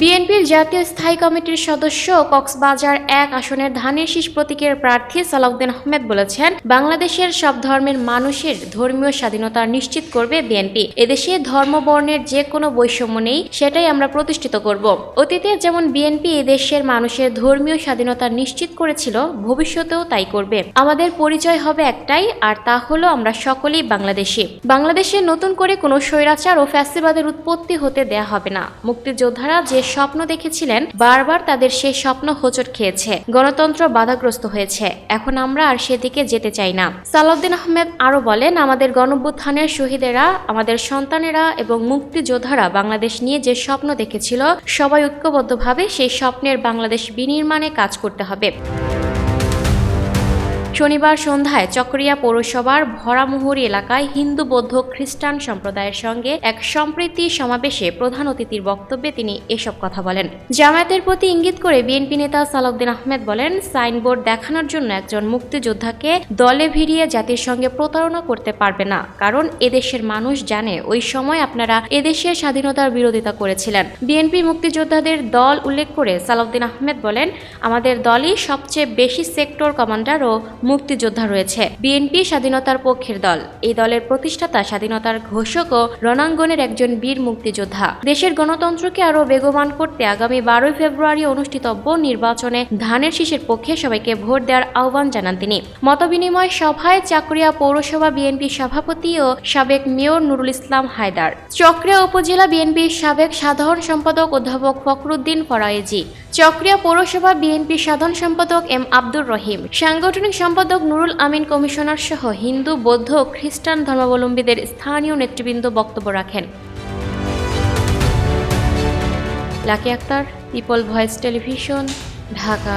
বিএনপির জাতীয় স্থায়ী কমিটির সদস্য কক্সবাজার এক আসনের ধানের শীষ প্রতীকের প্রার্থী সালাউদ্দিন আহমেদ বলেছেন, বাংলাদেশের সব ধর্মের মানুষের ধর্মীয় স্বাধীনতা নিশ্চিত করবে বিএনপি। এদেশে ধর্ম বর্ণের যে কোনো বৈষম্য নেই, সেটাই আমরা প্রতিষ্ঠিত করব। অতীতে যেমন বিএনপি এদেশের মানুষের ধর্মীয় স্বাধীনতা নিশ্চিত করেছিল, ভবিষ্যতেও তাই করবে। আমাদের পরিচয় হবে একটাই, আর তা হলো আমরা সকলেই বাংলাদেশি। বাংলাদেশে নতুন করে কোনো স্বৈরাচার ও ফ্যাসিবাদের উৎপত্তি হতে দেয়া হবে না। মুক্তিযোদ্ধারা যে স্বপ্ন দেখেছিলেন, বারবার তাদের সেই স্বপ্ন হোচট খেয়েছে। গণতন্ত্র বাধাগ্রস্ত হয়েছে। এখন আমরা আর সেদিকে যেতে চাই না। সালাউদ্দিন আহমেদ আরও বলেন, আমাদের গণভ্যুত্থানের শহীদেরা, আমাদের সন্তানেরা এবং মুক্তিযোদ্ধারা বাংলাদেশ নিয়ে যে স্বপ্ন দেখেছিল, সবাই ঐক্যবদ্ধভাবে সেই স্বপ্নের বাংলাদেশ বিনির্মাণে কাজ করতে হবে। শনিবার সন্ধ্যায় চকরিয়া পৌরসভার ভরামুহুরি এলাকায় হিন্দু বৌদ্ধ খ্রিস্টান সম্প্রদায়ের সঙ্গে এক সম্প্রীতি সমাবেশে প্রধান অতিথির বক্তব্যে তিনি এসব কথা বলেন। জামায়াতের প্রতি ইঙ্গিত করে বিএনপি নেতা সালাউদ্দিন আহমেদ বলেন, সাইনবোর্ড দেখানোর জন্য একজন মুক্তিযোদ্ধাকে দলে ভিড়িয়ে জাতির সঙ্গে প্রতারণা করতে পারবে না, কারণ এদেশের মানুষ জানে ওই সময় আপনারা এদেশের স্বাধীনতার বিরোধিতা করেছিলেন। বিএনপি মুক্তিযোদ্ধাদের দল উল্লেখ করে সালাউদ্দিন আহমেদ বলেন, আমাদের দলই সবচেয়ে বেশি সেক্টর কমান্ডার ও মুক্তিযোদ্ধা রয়েছে। বিএনপি স্বাধীনতার পক্ষের দল। এই দলের প্রতিষ্ঠাতা স্বাধীনতার ঘোষক ও রণাঙ্গনের একজন বীর মুক্তিযোদ্ধা। দেশের গণতন্ত্রকে আরও বেগবান করতে আগামী বারোই ফেব্রুয়ারি অনুষ্ঠিতব্য নির্বাচনে ধানের শীষের পক্ষে সবাইকে ভোট দেওয়ার আহ্বান জানান তিনি। মতবিনিময় সভায় চাকুরিয়া পৌরসভা বিএনপি সভাপতি ও সাবেক মেয়র নুরুল ইসলাম হায়দার। চক্রিয়া উপজেলা বিএনপির সাবেক সাধারণ সম্পাদক অধ্যাপক ফখরুদ্দিন ফরায়েজি। চক্রিয়া পৌরসভা বিএনপি সাধারণ সম্পাদক এম আব্দুর রহিম, সাংগঠনিক সম্পাদক নুরুল আমিন কমিশনার সহ হিন্দু, বৌদ্ধ খ্রিস্টান ধর্মাবলম্বীদের স্থানীয় নেতৃবৃন্দ বক্তব্য রাখেন। Lucky Akter, people voice television, Dhaka.